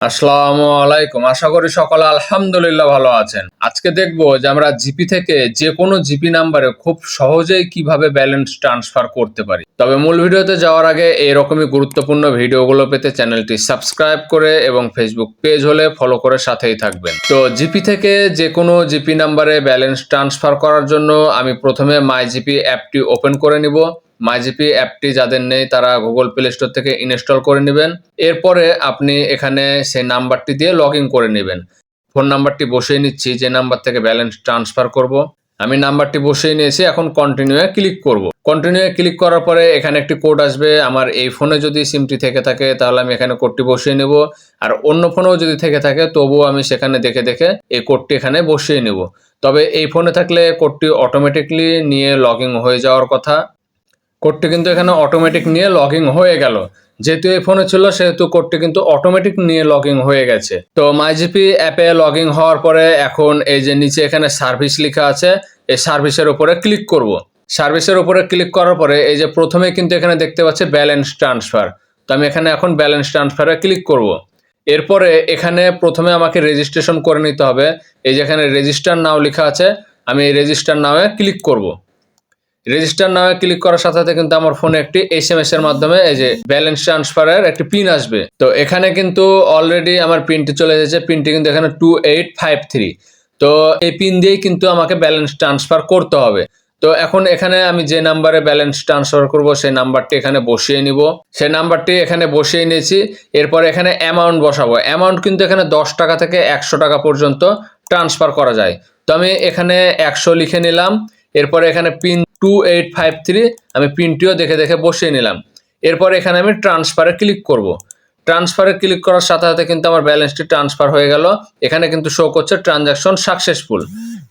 আসসালামু আলাইকুম। আশা করি সকলে আলহামদুলিল্লাহ ভালো আছেন। আজকে দেখব যে আমরা জিপি থেকে যে কোনো জিপি নাম্বারে খুব সহজেই কীভাবে ব্যালেন্স ট্রান্সফার করতে পারি। তবে মূল ভিডিওতে যাওয়ার আগে এরকমই গুরুত্বপূর্ণ ভিডিওগুলো পেতে চ্যানেলটি সাবস্ক্রাইব করে এবং ফেসবুক পেজ হলে ফলো করে সাথেই থাকবেন। তো জিপি থেকে যে কোনো জিপি নাম্বারে ব্যালেন্স ট্রান্সফার করার জন্য আমি প্রথমে মাই জিপি অ্যাপটি ওপেন করে নিব। মাইজিপি অ্যাপটি যাদের নেই, তারা গুগল প্লে স্টোর থেকে ইনস্টল করে নেবেন। এরপরে আপনি এখানে সেই নাম্বারটি দিয়ে লগ করে নেবেন। ফোন নাম্বারটি বসিয়ে নিচ্ছি, যে নাম্বার থেকে ব্যালেন্স ট্রান্সফার করব। আমি নাম্বারটি বসিয়ে নিয়েছি, এখন কন্টিনিউয়ে ক্লিক করব। কন্টিনিউয়ে ক্লিক করার পরে এখানে একটি কোড আসবে। আমার এই ফোনে যদি সিমটি থেকে থাকে, তাহলে আমি এখানে কোডটি বসিয়ে নেব। আর অন্য ফোনেও যদি থেকে থাকে, তবুও আমি সেখানে দেখে দেখে এই কোডটি এখানে বসিয়ে নেব। তবে এই ফোনে থাকলে কোডটি অটোমেটিকলি নিয়ে লগ হয়ে যাওয়ার কথা। কোডটি কিন্তু এখানে অটোমেটিক নিয়ে লগ হয়ে গেল। যেহেতু এই ফোনে ছিল, সেহেতু কোডটি কিন্তু অটোমেটিক নিয়ে লগ হয়ে গেছে। তো মাইজিপি অ্যাপে লগ ইন হওয়ার পরে এখন এই যে নিচে এখানে সার্ভিস লেখা আছে, এই সার্ভিসের উপরে ক্লিক করব। সার্ভিসের উপরে ক্লিক করার পরে এই যে প্রথমে কিন্তু এখানে দেখতে পাচ্ছি ব্যালেন্স ট্রান্সফার তো আমি এখানে এখন ব্যালেন্স ট্রান্সফারে ক্লিক করব। এরপরে এখানে প্রথমে আমাকে রেজিস্ট্রেশন করে নিতে হবে। এই যে এখানে রেজিস্টার নাও লেখা আছে, আমি এই রেজিস্টার নামে ক্লিক করব। রেজিস্টার নামে ক্লিক করার সাথে সাথে কিন্তু আমার ফোনে একটি এস এম এস এর মাধ্যমে এই যে ব্যালেন্স ট্রান্সফারের একটি পিন আসবে। তো এখানে কিন্তু অলরেডি আমার পিনটি চলে এসেছে। পিনটি কিন্তু এখানে টু এইট ফাইভ থ্রি তো এই পিন দিয়েই কিন্তু আমাকে ব্যালেন্স ট্রান্সফার করতে হবে। তো এখন এখানে আমি যে নাম্বারে ব্যালেন্স ট্রান্সফার করব, সেই নাম্বারটি এখানে বসিয়ে নিব। সেই নাম্বারটি এখানে বসিয়ে নিয়েছি। এরপর এখানে অ্যামাউন্ট বসাবো। অ্যামাউন্ট কিন্তু এখানে দশ টাকা থেকে একশো টাকা পর্যন্ত ট্রান্সফার করা যায়। তো আমি এখানে একশো লিখে নিলাম। এরপরে এখানে pin two eight five three আমি পিনটিও দেখে দেখে বসিয়ে নিলাম। এরপর এখানে আমি ট্রান্সফারে ক্লিক করব। ট্রান্সফারে ক্লিক করার সাথে সাথে কিন্তু আমার ব্যালেন্সটি ট্রান্সফার হয়ে গেল। এখানে কিন্তু শো করছে ট্রানজাকশন সাকসেসফুল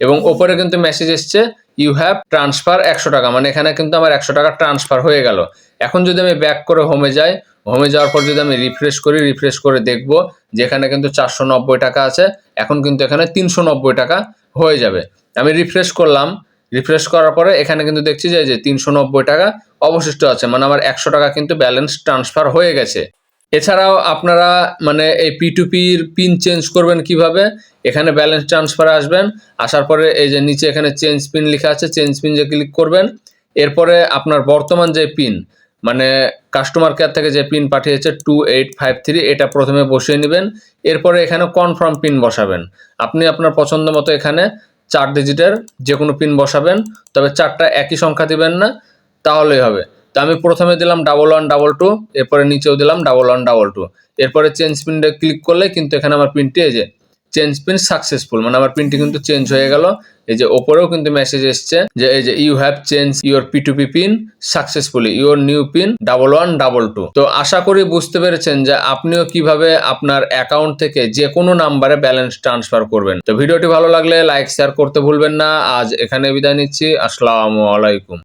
এবং ওপরে কিন্তু মেসেজ এসছে ইউ হ্যাভ ট্রান্সফার একশো টাকা। মানে এখানে কিন্তু আমার একশো টাকা ট্রান্সফার হয়ে গেল। এখন যদি আমি ব্যাক করে হোমে যাই হোমে যাওয়ার পর যদি আমি রিফ্রেশ করি রিফ্রেশ করে দেখব যেখানে কিন্তু চারশো নব্বই টাকা আছে। এখন কিন্তু এখানে তিনশো নব্বই টাকা হয়ে যাবে। আমি রিফ্রেশ করলাম রিফ্রেশ করার পরে এখানে কিন্তু দেখছি যে যে তিনশো নব্বই টাকা অবশিষ্ট আছে। মানে আমার একশো টাকা কিন্তু ব্যালেন্স ট্রান্সফার হয়ে গেছে। এছাড়াও আপনারা মানে এই পি টু পির পিন চেঞ্জ করবেন কীভাবে? এখানে ব্যালেন্স ট্রান্সফারে আসবেন। আসার পরে এই যে নিচে এখানে চেঞ্জ পিন লেখা আছে চেঞ্জ পিন যে ক্লিক করবেন। এরপরে আপনার বর্তমান যে পিন মানে কাস্টমার কেয়ার থেকে যে পিন পাঠিয়েছে টু এইট ফাইভ থ্রি এটা প্রথমে বসিয়ে নেবেন। এরপরে এখানে কনফার্ম পিন বসাবেন। আপনি আপনার পছন্দ মতো এখানে চার ডিজিটের যে কোনো পিন বসাবেন, তবে চারটা একই সংখ্যা দিবেন না, তাহলেই হবে। তো আমি প্রথমে দিলাম ডাবল ওয়ান ডাবল টু এরপরে নিচেও দিলাম ডাবল ওয়ান ডাবল টু এরপরে চেঞ্জ পিনটা ক্লিক করলে কিন্তু এখানে আমার পিনটি এই যে চেঞ্জ পিন সাকসেসফুল মানে আমার পিনটি কিন্তু চেঞ্জ হয়ে গেল। এই যে ওপরেও কিন্তু মেসেজ এসছে যে এই যে you have change your P two P pin successfully your new pin double one double two তো আশা করি বুঝতে পেরেছেন যে আপনিও কীভাবে আপনার অ্যাকাউন্ট থেকে যে কোনো নাম্বারে ব্যালেন্স ট্রান্সফার করবেন। তো ভিডিওটি ভালো লাগলে লাইক শেয়ার করতে ভুলবেন না। আজ এখানে বিদায় নিচ্ছি। আসসালামু আলাইকুম।